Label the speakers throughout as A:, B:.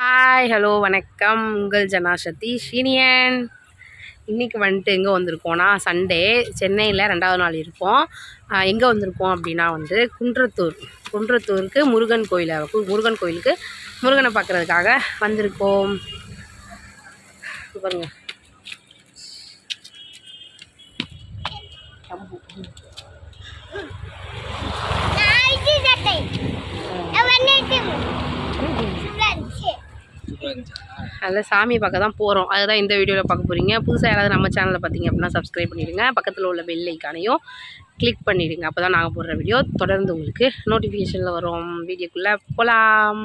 A: Hi hello வணக்கம். உங்கள் ஜனா சதீஷ் இனியன். இன்றைக்கி வந்துட்டு எங்கே வந்திருக்கோம்னா சண்டே சென்னையில் ரெண்டாவது நாள் இருப்போம். எங்கே வந்திருக்கோம் அப்படின்னா வந்து குன்றத்தூர். குன்றத்தூருக்கு முருகன் கோயிலை முருகன் கோயிலுக்கு முருகனை பார்க்குறதுக்காக வந்திருக்கோம். பாருங்க. அதில் சாமியை பார்க்க தான் போகிறோம். அதுதான் இந்த வீடியோவில் பார்க்க போகிறீங்க. புதுசாக யாராவது நம்ம சேனலில் பார்த்தீங்க அப்படின்னா சப்ஸ்கிரைப் பண்ணிவிடுங்க பக்கத்தில் உள்ள பெல் ஐக்கானையும் கிளிக் பண்ணிவிடுங்க அப்போ தான் நாங்கள் போடுற வீடியோ தொடர்ந்து உங்களுக்கு நோட்டிஃபிகேஷனில் வரும். வீடியோக்குள்ளே போகலாம்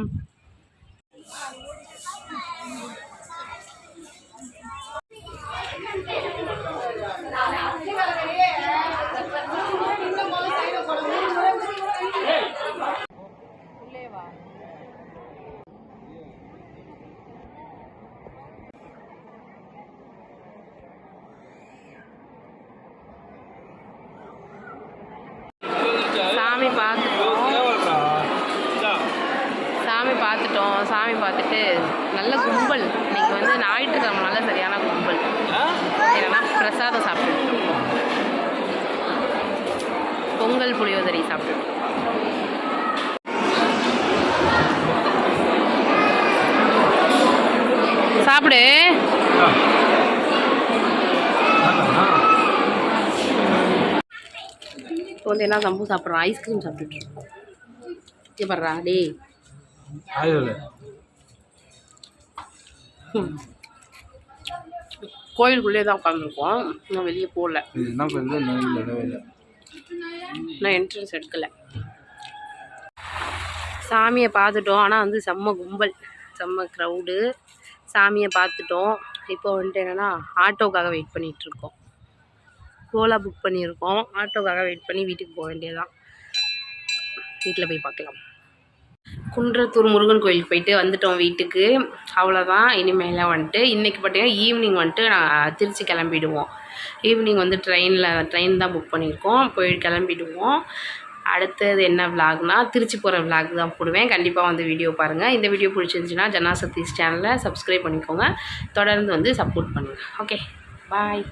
A: சாமி பார்த்துட்டோம் சாமி பார்த்துட்டோம் சாமி பார்த்துட்டு நல்ல கும்பல். இன்னைக்கு வந்து ஞாயிற்றுக்கிழமைனால சரியான கும்பல். என்னன்னா பிரசாதம் சாப்பிட்டு. பொங்கல் புளியோதரை சாப்பிட்டு. சாப்பிடு. இப்போ வந்து என்ன சம்பவம் சாப்பிட்றோம்? ஐஸ்கிரீம் சாப்பிட்டுட்டு இருக்கோம் இங்கே படுறா டேய். கோயிலுக்குள்ளே தான் உட்காந்துருக்கோம். இன்னும் வெளியே போகல. நான் என்ட்ரன்ஸ் எடுக்கலை. சாமியை பார்த்துட்டோம். ஆனால் வந்து செம்ம கும்பல். செம்ம க்ரௌடு சாமியை பார்த்துட்டோம். இப்போ வந்துட்டு என்னென்னா ஆட்டோக்காக வெயிட் பண்ணிகிட்டு இருக்கோம் ஓலா புக் பண்ணியிருக்கோம். ஆட்டோக்காக வெயிட் பண்ணி வீட்டுக்கு போக வேண்டியதுதான். வீட்டில் போய் பார்க்கலாம். குன்றத்தூர் முருகன் கோயிலுக்கு போயிட்டு வந்துட்டோம் வீட்டுக்கு. அவ்வளோதான் இனிமேலாம் வந்துட்டு இன்றைக்கி பார்த்தீங்கன்னா ஈவினிங் வந்துட்டு நான் திருச்சி கிளம்பிடுவோம். ஈவினிங் வந்து ட்ரெயினில் ட்ரெயின் தான் புக் பண்ணியிருக்கோம். போய் கிளம்பிடுவோம். அடுத்தது என்ன விலாக்னா திருச்சி போகிற விலாக் தான் போடுவேன். கண்டிப்பாக வந்து வீடியோ பாருங்கள் இந்த வீடியோ பிடிச்சிருந்துச்சின்னா ஜனா சதீஷ் சேனலை சப்ஸ்கிரைப் பண்ணிக்கோங்க. தொடர்ந்து வந்து சப்போர்ட் பண்ணுங்கள் ஓகே பாய்